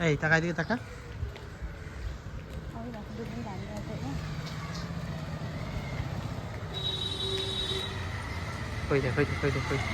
এই, টাকা দিকে টাকা ওই দেখো দুজন দাঁড়িয়ে আছে না ওই দেখ ওই দেখ ওই দেখ ওই দেখ।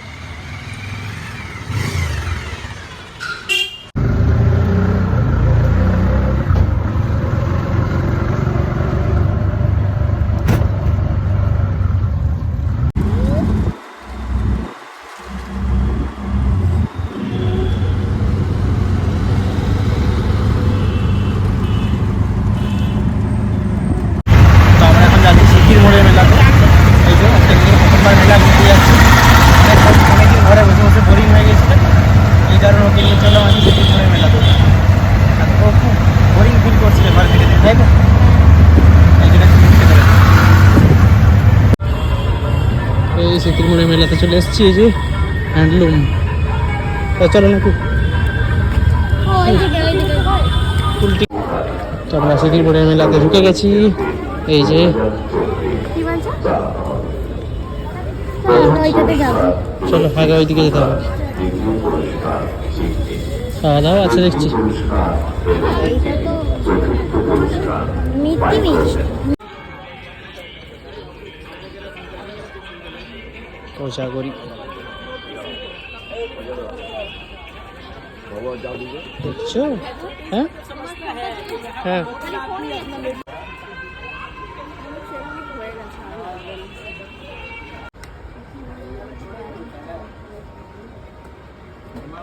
তো আমরা এখন যাচ্ছি সিকির মোড়ের মেলাতে এই যে একটা নিয়ে প্রথমবার মেলা যাচ্ছি অনেকদিন ঘরে বোরিং হয়ে গেছিল এই কারণে ওকে নিয়ে চলো আমি মোড়ের মেলাতে ঘর তাই না এই মোড়ের মেলাতে চলে এসেছি, এই যে হ্যান্ডলুম চলো নাকি? তো আমরা সিকির মেলাতে ঢুকে গেছি। এই যে কি বলছো ওইটাতে যাব। চলো আগে ওইদিকে যেতে হবে। খাওয়া দাওয়া আছে দেখছি। মিষ্টি দেখছ? হ্যাঁ? হ্যাঁ।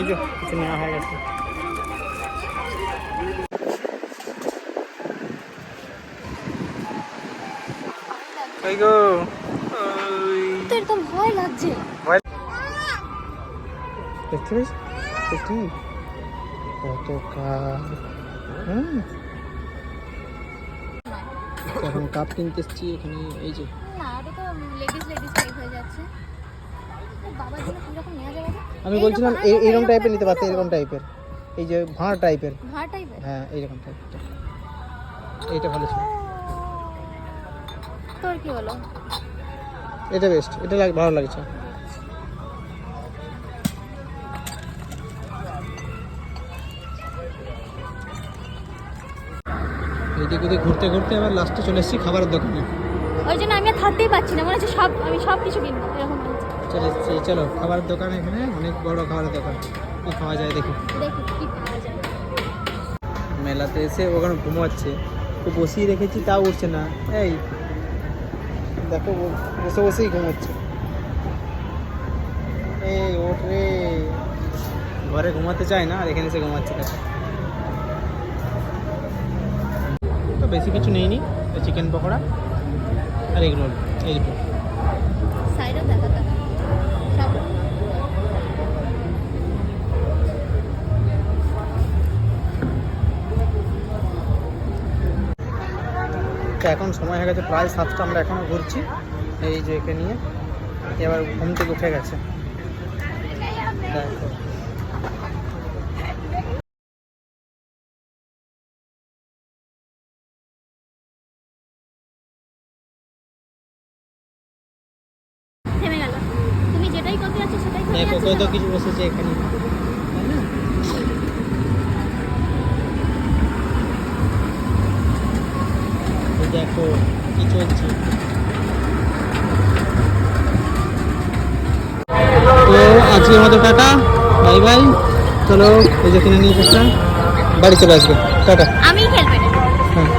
এই যে কিছু নেওয়া হয়ে গেছে। কই গো ওই ভয় লাগছে। দেখতে পেয়েছ দেখি কত কাপ হুম। এখন কাপ কিনতে এসছি এখানে এই যে। না এটা তো লেডিস লেডিস টাইপ হয়ে যাচ্ছে। নেওয়া আমি বলছিলাম এই এরকম টাইপের নিতে পারতে এরকম টাইপের এই যে ভাঁড় টাইপের ভাড়া টাইপের হ্যাঁ এইরকম টাইপের এইটা ভালো ছিল। তোর কি হলো? এটা বেস্ট এটা ভালো লাগছে। এইদিকে ওদিকে ঘুরতে ঘুরতে আবার লাস্টে চলে এসেছি খাবারের দোকানে। ওই জন্য আমি আর থাকতেই পারছি না। মনে হচ্ছে সব আমি সব কিছু কিনবো। এরকম চলে এসেছি। চলো খাবারের দোকান এখানে অনেক বড় খাবারের দোকান। কি খাওয়া যায় দেখি। মেলাতে এসে ওখানে ঘুমাচ্ছে। তো বসিয়ে রেখেছি তাও উঠছে না। এই দেখো বসে বসেই ঘুমাচ্ছে। এই ওঠ রে। ঘরে ঘুমাতে চায় না আর এখানে এসে ঘুমাচ্ছে দেখো। তো বেশি কিছু নেইনি চিকেন পকোড়া আর এগ রোল এই তো এখন সময় হয়ে গেছে প্রায় সাতটা আমরা এখনও ঘুরছি। এই যে একে নিয়ে এবার ঘুম থেকে উঠে গেছে। দেখো তুমি যেটাই করতে যাচ্ছ সেটাই করে কত কিছু বসেছে এখানে তাই না এই দেখো কি চলছে। তো আজকের মতো টাটা বাই বাই। চলো এই যে কিনে নিয়ে বাড়ি চলে আসবে। টাটা। আমি খেলবে। হ্যাঁ।